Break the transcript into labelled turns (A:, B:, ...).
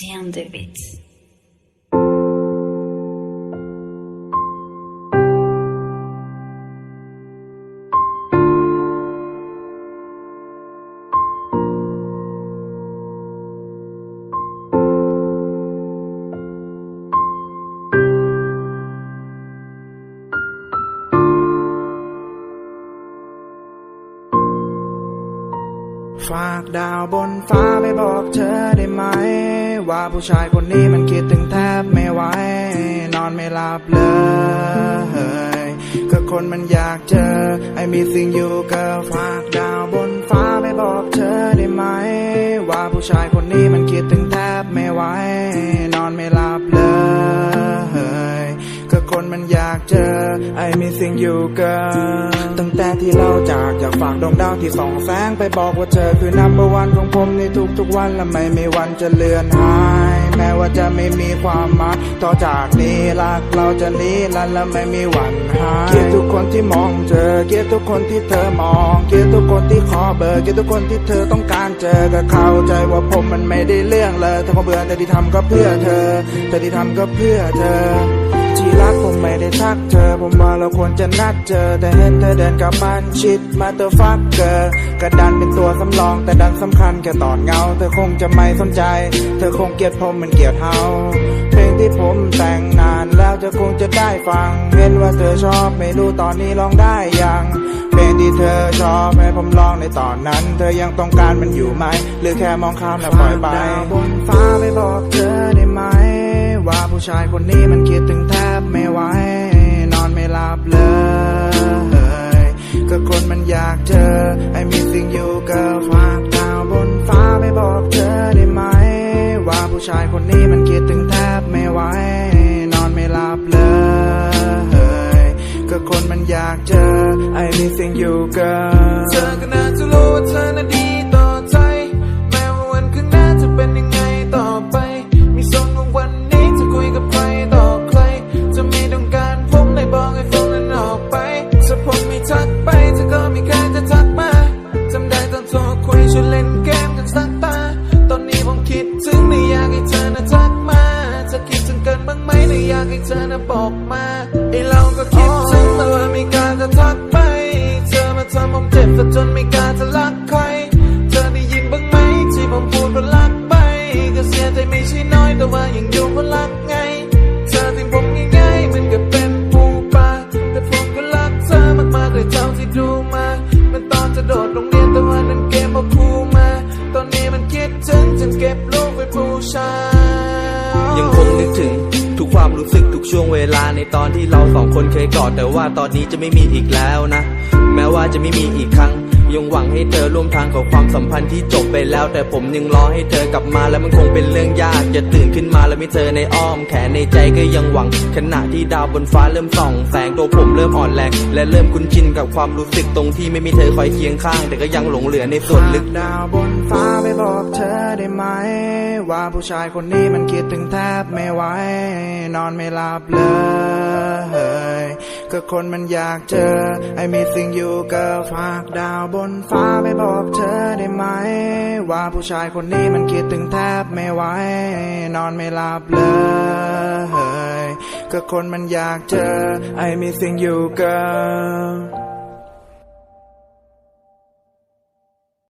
A: Damn the beat.
B: ฝากดาวบนฟ้าไปบอกเธอได้ไหม ว่าผู้ชายคนนี้มันคิดถึงแทบไม่ไหวนอนไม่หลับเลยก็คนมันอยากเจอไอ้มีสิ่งอยู่ก็ฝากดาวบนฟ้าไปบอกเธอได้ไหม ว่าผู้ชายคนนี้มันคิดถึง เจอไอมีสิ่งอยู่ก็ตั้งแต่ที่เราจากอยากฝากดวงดาวที่ส่องแสงไปบอกว่าเธอคือนัมเบอร์วันของผมในทุกๆวันและไม่มีวันจะเลือนหายแม้ว่าจะไม่มีความหมายต่อจากนี้รักเราจะนี้ลันและไม่มีวันหายเกียดทุกคนที่มองเธอเกียดทุกคนที่เธอมองเกียดทุกคนที่ขอเบอร์เกียดทุกคนที่เธอต้องการเจอก็เข้าใจว่าผมมันไม่ได้เรื่องเลยถ้าผมเบื่อแต่ที่ทำก็เพื่อเธอ แต่ที่ทำก็เพื่อเธอ ไม่ได้ทักเธอ ผมว่าเราควรจะนัดเจอ แต่เห็นเธอเดินกลับมันชิดมาเตอร์ฟักเกอร์กระดันเป็นตัวสำรองแต่ดันสำคัญแค่ตอนเงา เธอคงจะไม่สนใจ เธอคงเกลียดผมเหมันเกลียดเฮาเพลงที่ผมแต่งนานแล้วเธอคงจะได้ฟัง เห็นว่าเธอชอบไม่รู้ตอนนี้ลองได้ยังเพลงที่เธอชอบให้ผมลองในตอนนั้น เธอยังต้องการมันอยู่ไหม หรือแค่มองข้ามแล้วปล่อยไปบนฟ้าไปบอกเธอได้ไหม ว่าผู้ชายคนนี้มันคิดถึงแทบ ไม่ไหว นอนไม่หลับเลย ก็คนมันอยากเจอ ไอ้มีสิ่งอยู่ก็ฝากดาวบนฟ้าไปบอกเธอได้ไหม ว่าผู้ชายคนนี้มันคิดถึงแทบไม่ไหว นอนไม่หลับเลยก็คนมันอยากเจอ ไอ้มีสิ่งอยู่ก็
C: เธอก็น่าจะรู้ว่าเธอน่ะดีต่อ ก็คิดถึงแต่ว่าไม่กล้าจะทักไป เธอมาทำผมเจ็บจนไม่กล้าจะรักใคร เธอได้ยินบ้างไหมที่ผมพูดว่ารักไป ก็เสียใจไม่ใช่น้อยแต่ว่ายังอยู่เพราะรักไง เธอทิ้งผมง่ายๆเหมันก็เป็นปูปลาแต่ผมก็รักเธอมากๆเลยเท่าที่ดูมามันตอนจะโดดโรงเรียนแต่ว่านั้นเกมพอครูมา ตอนนี้มันคิดถึงจนเก็บลูกไว้บูชา
D: ยังคงนึกถึง ความรู้สึกทุกช่วงเวลาในตอนที่เราสองคนเคยกอดแต่ว่าตอนนี้จะไม่มีอีกแล้วนะ แม้ว่าจะไม่มีอีกครั้ง ยังหวังให้เธอร่วมทางกับความสัมพันธ์ที่จบไปแล้ว แต่ผมยังรอให้เธอกลับมาแล้วมันคงเป็นเรื่องยากจะตื่นขึ้นมาแล้วไมีเธอในอ้อมแขนในใจก็ยังหวัง ขณะที่ดาวบนฟ้าเริ่มส่องแสงตัวผมเริ่มอ่อนแรงและเริ่มคุ้นชินกับความรู้สึกตรงที่ไม่มีเธอคอยเคียงข้าง แต่ก็ยังหลงเหลือในส่วนลึก
B: ฝากดาวบนฟ้า ไปบอกเธอได้ไหม ว่าผู้ชายคนนี้มันคิดถึงแทบไม่ไหวนอนไม่หลับเลยก็คนมันอยากเจอไอ้มีสิ่งอยู่ก็ฝากดาวบนฟ้าไปบอกเธอได้ไหม ว่าผู้ชายคนนี้มันคิดถึงแทบไม่ไหวนอนไม่หลับเลยก็คนมันอยากเจอไอ้มีสิ่งอยู่ก็